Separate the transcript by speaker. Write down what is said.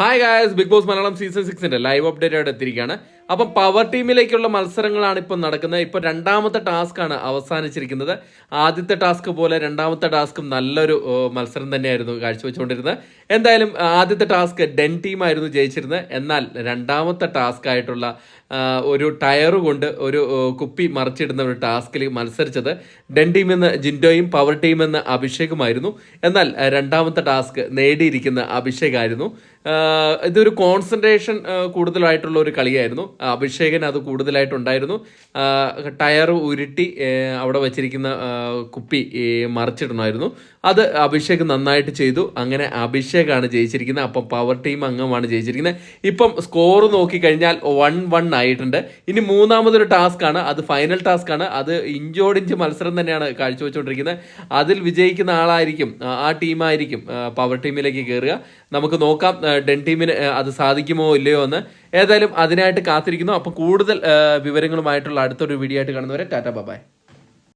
Speaker 1: Hi guys big boss Malayalam season സിക്സിന്റെ live update ആയിട്ട് എത്തിയിരിക്കുകയാണ്. അപ്പം പവർ ടീമിലേക്കുള്ള മത്സരങ്ങളാണ് ഇപ്പം നടക്കുന്നത്. ഇപ്പം രണ്ടാമത്തെ ടാസ്ക് ആണ് അവസാനിച്ചിരിക്കുന്നത്. ആദ്യത്തെ ടാസ്ക് പോലെ രണ്ടാമത്തെ ടാസ്കും നല്ലൊരു മത്സരം തന്നെയായിരുന്നു കാഴ്ചവെച്ചുകൊണ്ടിരുന്നത്. എന്തായാലും ആദ്യത്തെ ടാസ്ക് ഡെൻ ടീമായിരുന്നു ജയിച്ചിരുന്നത്. എന്നാൽ രണ്ടാമത്തെ ടാസ്ക് ആയിട്ടുള്ള ഒരു ടയർ കൊണ്ട് ഒരു കുപ്പി മറിച്ചിടുന്ന ഒരു ടാസ്കിൽ മത്സരിച്ചത് ഡെൻ ടീം എന്ന് ജിൻഡോയും പവർ ടീം എന്ന് അഭിഷേകുമായിരുന്നു. എന്നാൽ രണ്ടാമത്തെ ടാസ്ക് നേടിയിരിക്കുന്ന അഭിഷേകായിരുന്നു. ഇതൊരു കോൺസെൻട്രേഷൻ കൂടുതലായിട്ടുള്ള ഒരു കളിയായിരുന്നു. ആ, അഭിഷേകൻ അത് കൂടുതലായിട്ടുണ്ടായിരുന്നു. ടയർ ഉരുട്ടി അവിടെ വച്ചിരിക്കുന്ന കുപ്പി മറിച്ചിടണമായിരുന്നു അത് അഭിഷേക് നന്നായിട്ട് ചെയ്തു. അങ്ങനെ അഭിഷേകാണ് ജയിച്ചിരിക്കുന്നത്. അപ്പം പവർ ടീം അംഗമാണ് ജയിച്ചിരിക്കുന്നത്. ഇപ്പം സ്കോർ നോക്കിക്കഴിഞ്ഞാൽ വൺ വൺ ആയിട്ടുണ്ട്. ഇനി മൂന്നാമതൊരു ടാസ്ക് ആണ്. അത് ഫൈനൽ ടാസ്ക് ആണ്. അത് ഇഞ്ചോടിഞ്ച് മത്സരം തന്നെയാണ് കാഴ്ചവെച്ചുകൊണ്ടിരിക്കുന്നത്. അതിൽ വിജയിക്കുന്ന ആളായിരിക്കും ആ- ടീമായിരിക്കും പവർ ടീമിലേക്ക് കയറുക നമുക്ക് നോക്കാം ഡെൻ ടീമിന് അത് സാധിക്കുമോ ഇല്ലയോ എന്ന്. ഏതായാലും അതിനായിട്ട് കാത്തിരിക്കുന്നു. അപ്പം കൂടുതൽ വിവരങ്ങളുമായിട്ടുള്ള അടുത്തൊരു വീഡിയോ ആയിട്ട് കാണുന്നവരെ ടാറ്റ ബൈ.